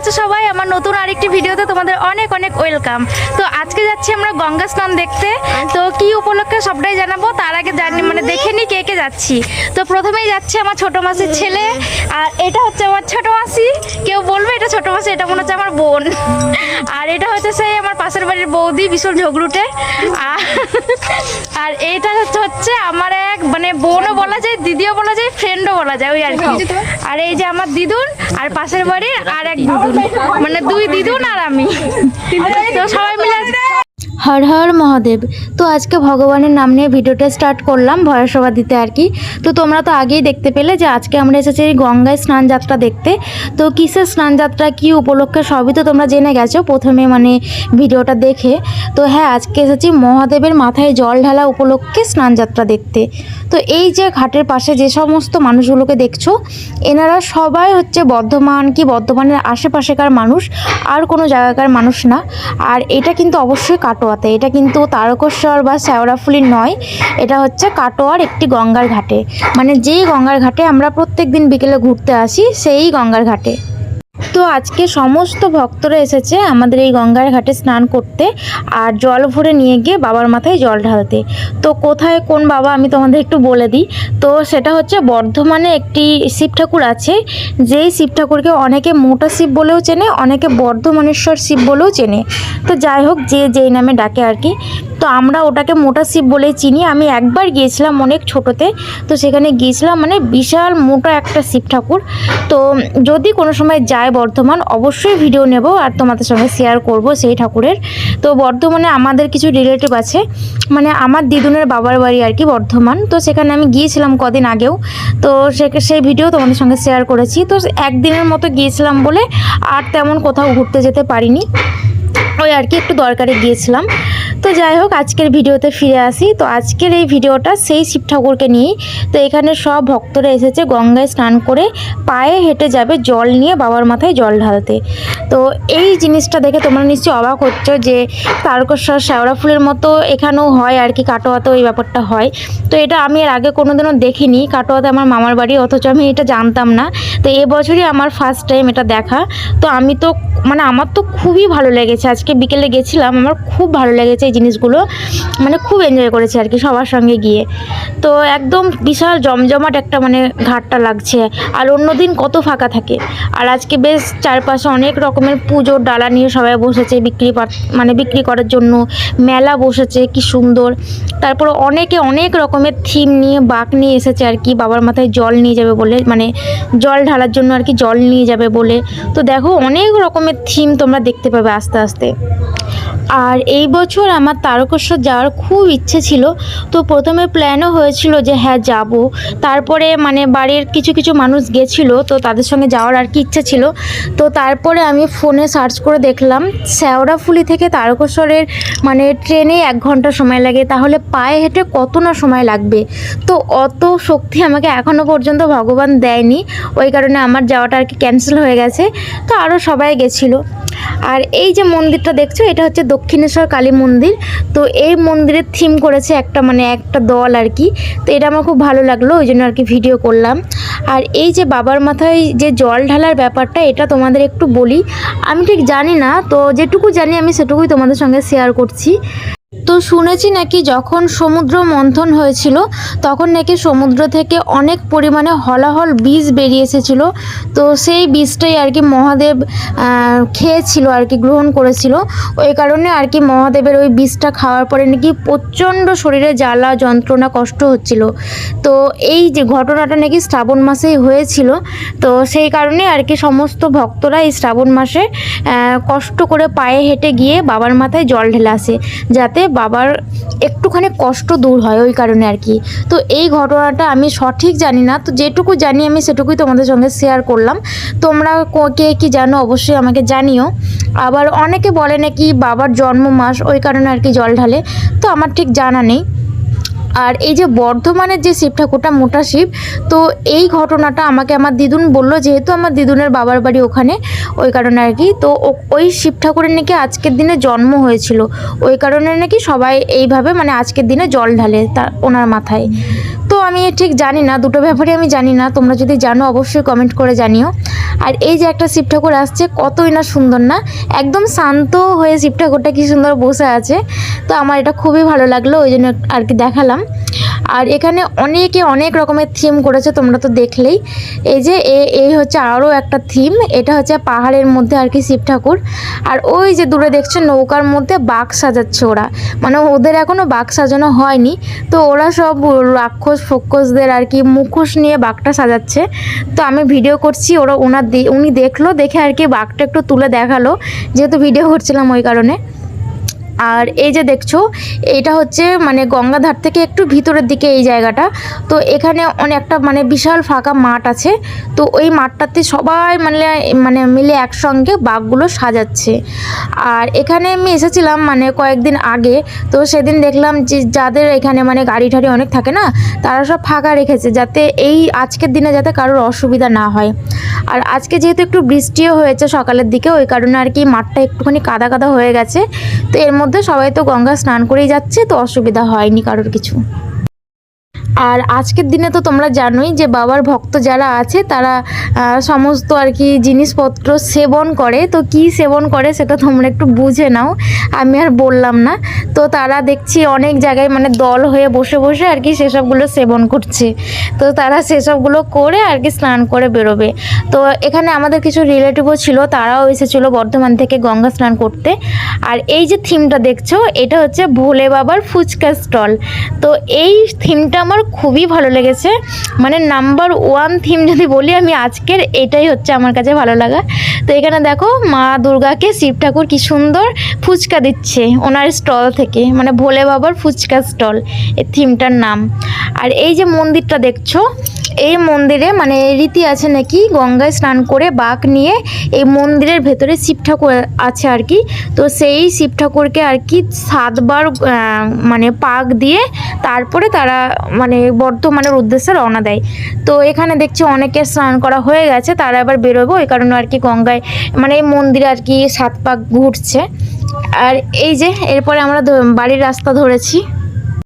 আছো সবাই, আমার নতুন আরেকটি ভিডিওতে তোমাদের অনেক অনেক ওয়েলকাম। তো আজকে যাচ্ছি আমরা গঙ্গা স্নান দেখতে। তো কি উপলক্ষে সবটাই জানাব? তার আগে জানি মানে দেখে নি কে কে যাচ্ছি। তো প্রথমেই যাচ্ছে আমার ছোট মাসির ছেলে। আর এটা হচ্ছে আমার ছোট মাসি। কেউ বলবে এটা ছোট মাসি, এটা মনে হচ্ছে আমার বোন। আর এটা হচ্ছে সেই পাশের বাড়ির বৌদি ভীষণ ঝগড়ুটে। আর এইটা হচ্ছে হচ্ছে আমার এক মানে বোনও বলা যায় দিদিও বলা যায় ফ্রেন্ডও বলা যায় ওই আর কি। আর এই যে আমার দিদুন আর পাশের বাড়ির আর এক দিদুন। মানে দুই দিদুন আর আমি। তো সবাই মিলে হর হর মহাদেব। তো আজকে ভগবানের নাম নিয়ে ভিডিওটা স্টার্ট করলাম ভয়সভা দিতে আর কি। তো তোমরা তো আগেই দেখতে পেলে যে আজকে আমরা এসেছি গঙ্গায় স্নান যাত্রা দেখতে। তো কিসের স্নান যাত্রা, কী উপলক্ষে সবই তো তোমরা জেনে গেছো প্রথমে মানে ভিডিওটা দেখে। তো হ্যাঁ আজকে এসেছি মহাদেবের মাথায় জল ঢালা উপলক্ষে স্নান যাত্রা দেখতে। তো এই যে ঘাটের পাশে যে সমস্ত মানুষগুলোকে দেখছ, এনারা সবাই হচ্ছে বর্ধমান কি বর্ধমানের আশেপাশেকার মানুষ, আর কোনো জায়গাকার মানুষ না। আর এটা কিন্তু অবশ্যই কাটোয়াতে এটা কিন্তু তারকেশ্বর বা শ্যাওড়াফুলির নয়, এটা হচ্ছে কাটোয়ার একটি গঙ্গার ঘাটে। মানে যেই গঙ্গার ঘাটে আমরা প্রত্যেক দিন বিকেলে ঘুরতে আসি, সেই গঙ্গার ঘাটে। তো আজকে সমস্ত ভক্তরা এসেছে আমাদের এই গঙ্গার ঘাটে স্নান করতে আর জল ভরে নিয়ে গিয়ে বাবার মাথায় জল ঢালতে। তো কোথায় কোন বাবা আমি তোমাদের একটু বলে দিই। তো সেটা হচ্ছে বর্ধমানে একটি শিব ঠাকুর আছে, যেই শিব ঠাকুরকে অনেকে মোটা শিব বলেও চেনে, অনেকে বর্ধমানেশ্বর শিব বলেও চেনে। তো যাই হোক, যে যেই নামে ডাকে আর কি। তো আমরা ওটাকে মোটা শিব বলেই চিনি। আমি একবার গিয়েছিলাম অনেক ছোটোতে, তো সেখানে গিয়েছিলাম মানে বিশাল মোটা একটা শিব ঠাকুর। তো যদি কোনো সময় যায় বর্ধমান, অবশ্যই ভিডিও নেব আর তোমাদের সঙ্গে শেয়ার করব সেই ঠাকুরের। তো বর্ধমানে আমাদের কিছু রিলেটিভ আছে মানে আমার দিদুনের বাবার বাড়ি আর কি বর্ধমান। তো সেখানে আমি গিয়েছিলাম কদিন আগেও, তো সেই ভিডিও তোমাদের সঙ্গে শেয়ার করেছি। তো একদিনের মতো গিয়েছিলাম বলে আর তেমন কোথাও ঘুরতে যেতে পারিনি। ওই আর কি, একটু দরকারে গিয়েছিলাম। তো যাই হোক, আজকের ভিডিওতে ফিরে আসি। তো আজকের এই ভিডিওটা সেই শিব ঠাকুরকে নিয়েই। তো এখানে সব ভক্তরা এসেছে গঙ্গায় স্নান করে, পায়ে হেঁটে যাবে জল নিয়ে বাবার মাথায় জল ঢালতে। তো এই জিনিসটা দেখে তোমরা নিশ্চয়ই অবাক হচ্ছ যে তারকেশ্বর শ্যাওড়া ফুলের মতো এখানেও হয় আর কি, কাটোয়াতেও এই ব্যাপারটা হয়। তো এটা আমি এর আগে কোনোদিনও দেখিনি, কাটোয়াতে আমার মামার বাড়ি, অথচ আমি এটা জানতাম না। তো এবছরই আমার ফার্স্ট টাইম এটা দেখা। তো আমি তো মানে আমার তো খুবই ভালো লেগেছে। আজকে বিকেলে গেছিলাম, আমার খুব ভালো লেগেছে এই জিনিসগুলো। মানে খুব এনজয় করেছে আর কি সবার সঙ্গে গিয়ে। তো একদম বিশাল জমজমাট একটা মানে ঘাটটা লাগছে। আর অন্য দিন কত ফাঁকা থাকে। আর আজকে বেশ চারপাশে অনেক রকমের পুজোর ডালা নিয়ে সবাই বসেছে বিক্রি মানে বিক্রি করার জন্য। মেলা বসেছে, কি সুন্দর। তারপর অনেকে অনেক রকমের থিম নিয়ে, বাঁক নিয়ে এসেছে আর কি। বাবার মাথায় জল নিয়ে যাবে বলে মানে জল ঢালার জন্য আর কি জল নিয়ে যাবে বলে। তো দেখো অনেক রকমের থিম তোমরা দেখতে পাবে আস্তে আস্তে। আর এই বছর আমার তারকেশ্বর যাওয়ার খুব ইচ্ছে ছিল। তো প্রথমে প্ল্যানও হয়েছিল যে হ্যাঁ যাব। তারপরে মানে বাড়ির কিছু কিছু মানুষ গেছিল, তো তাদের সঙ্গে যাওয়ার আর কি ইচ্ছে ছিল। তো তারপরে আমি ফোনে সার্চ করে দেখলাম, শ্যাওড়াফুলি থেকে তারকেশ্বরের মানে ট্রেনে এক ঘণ্টা সময় লাগে। তাহলে পায়ে হেঁটে কত না সময় লাগবে? তো অত শক্তি আমাকে এখনও পর্যন্ত ভগবান দেয়নি। ওই কারণে আমার যাওয়াটা আর কি ক্যান্সেল হয়ে গেছে। তো আরও সবাই গেছিল। আর এই যে মন্দিরটা দেখছ, এটা হচ্ছে দক্ষিণেশ্বর কালী মন্দির। তো এই মন্দিরের থিম করেছে একটা মানে একটা দল আর কি। তো এটা আমার খুব ভালো লাগল, ওই জন্য আর কি ভিডিও করলাম। আর এই যে বাবার মাথায় যে জল ঢালার ব্যাপারটা, এটা তোমাদের একটু বলি। আমি ঠিক জানি না, তো যেটুকু জানি আমি সেটুকুই তোমাদের সঙ্গে শেয়ার করছি। তো শুনেছি নাকি যখন সমুদ্র মন্থন হয়েছিল, তখন নাকি সমুদ্র থেকে অনেক পরিমাণে হলাহল বীজ বেরিয়ে এসেছিল। তো সেই বীজটাই আর কি মহাদেব খেয়েছিল আর কি, গ্রহণ করেছিল। ওই কারণে আর কি মহাদেবের ওই বীজটা খাওয়ার পরে নাকি প্রচণ্ড শরীরে জ্বালা, যন্ত্রণা, কষ্ট হচ্ছিল। তো এই যে ঘটনাটা নাকি শ্রাবণ মাসেই হয়েছিল, তো সেই কারণে আর কি সমস্ত ভক্তরা এই শ্রাবণ মাসে কষ্ট করে পায়ে হেঁটে গিয়ে বাবার মাথায় জল ঢেলে আসে, যাতে বাবার একটুখানি কষ্ট দূর হয় ওই কারণে আর কি। তো এই ঘটনাটা আমি সঠিক জানি না, তো যেটুকু জানি আমি সেটুকুই তোমাদের সঙ্গে শেয়ার করলাম। তোমরা ক- কে জানো অবশ্যই আমাকে জানিও। আবার অনেকে বলে নাকি বাবার জন্ম মাস ওই কারণে আর কি জল ঢালে, তো আমার ঠিক জানা নেই। আর এই যে বর্ধমানের যে শিব ঠাকুরটা, মোটা শিব, তো এই ঘটনাটা আমাকে আমার দিদুন বলল, যেহেতু আমার দিদুনের বাবার বাড়ি ওখানে, ওই কারণে আর কি। তো ওই শিব ঠাকুরের নাকি আজকের দিনে জন্ম হয়েছিল। ওই কারণে নাকি সবাই এইভাবে মানে আজকের দিনে জল ঢালে তা, ওনার মাথায়। তো আমি ঠিক জানি না, দুটো ব্যাপারে আমি জানি না, তোমরা যদি জানো অবশ্যই কমেন্ট করে জানিও। আর এই যে একটা শিব ঠাকুর আসছে, কতই না সুন্দর না? একদম শান্ত হয়ে শিব ঠাকুরটা কী সুন্দর বসে আছে। তো আমার এটা খুবই ভালো লাগল, ওই জন্য আর কি দেখালাম। আর এখানে অনেকে অনেক রকমের থিম করেছে, তোমরা তো দেখলেই। এই যে এই হচ্ছে আরও একটা থিম এটা হচ্ছে পাহাড়ের মধ্যে আর কি শিব ঠাকুর। আর ওই যে দূরে দেখছ নৌকার মধ্যে বাঘ সাজাচ্ছে ওরা। মানে ওদের এখনও বাঘ সাজানো হয়নি, তো ওরা সব রাক্ষস ফক্ষসদের আর কি মুখোশ নিয়ে বাঘটা সাজাচ্ছে। তো আমি ভিডিও করছি, ওরা ওনার উনি দেখল, দেখে আর কি বাঘটা একটু তুলে দেখাল। যেহেতু ভিডিও করছিলাম ওই কারণে। আর এই যে দেখছ, এটা হচ্ছে মানে গঙ্গাধার থেকে একটু ভিতরের দিকে এই জায়গাটা। তো এখানে অনেকটা মানে বিশাল ফাঁকা মাঠ আছে। তো ওই মাঠটাতে সবাই মানে মানে মিলে একসঙ্গে বাঘগুলো সাজাচ্ছে। আর এখানে আমি এসেছিলাম মানে কয়েকদিন আগে, তো সেদিন দেখলাম যে যাদের এখানে মানে গাড়ি ঠাড়ি অনেক থাকে না, তারা সব ফাঁকা রেখেছে যাতে এই আজকের দিনে যাতে কারোর অসুবিধা না হয়। আর আজকে যেহেতু একটু বৃষ্টিও হয়েছে সকালের দিকে, ওই কারণে আর কি মাঠটা একটুখানি কাদা কাদা হয়ে গেছে। তো এর মধ্যে সবাই তো গঙ্গা স্নান করেই যাচ্ছে তো অসুবিধা হয়নি কারোর কিছু। আর আজকের দিনে তো তোমরা জানোই যে বাবার ভক্ত যারা আছে, তারা সমস্ত আর কি জিনিসপত্র সেবন করে। তো কি সেবন করে সেটা তোমরা একটু বুঝে নাও, আমি আর বললাম না। তো তারা দেখছি অনেক জায়গায় মানে দল হয়ে বসে বসে আর কি সেসবগুলো সেবন করছে। তো তারা সেসবগুলো করে আর কি স্নান করে বেরোবে। তো এখানে আমাদের কিছু রিলেটিভও ছিল, তারাও এসেছিল বর্ধমান থেকে গঙ্গা স্নান করতে। আর এই যে থিমটা দেখছ, এটা হচ্ছে ভোলে বাবার ফুচকা স্টল। তো এই থিমটা আমার খুবই ভালো লেগেছে। মানে নাম্বার ওয়ান থিম যদি বলি আমি আজকের, এটাই হচ্ছে আমার কাছে ভালো লাগা। তো এখানে দেখো মা দুর্গাকে শিব ঠাকুর কি সুন্দর ফুচকা দিচ্ছে ওনার স্টল থেকে মানে ভোলে বাবার ফুচকা স্টল এই থিমটার নাম। আর এই যে মন্দিরটা দেখছ এই মন্দিরে মানে রীতি আছে নাকি? গঙ্গায় স্নান করে বাঘ নিয়ে এই মন্দিরের ভেতরে শিব ঠাকুর আছে আর কি। তো সেই শিব ঠাকুরকে আর কি সাতবার মানে পাক দিয়ে তারপরে তারা মানে বর্ধমানের উদ্দেশ্যে রওনা দেয়। তো এখানে দেখছি অনেকে স্নান করা হয়ে গেছে, তারা এবার বেরোবো। ওই কারণে আর কি গঙ্গায় মানে এই মন্দিরে আর কি সাত পাক ঘুরছে। আর এই যে, এরপরে আমরা বাড়ির রাস্তা ধরেছি।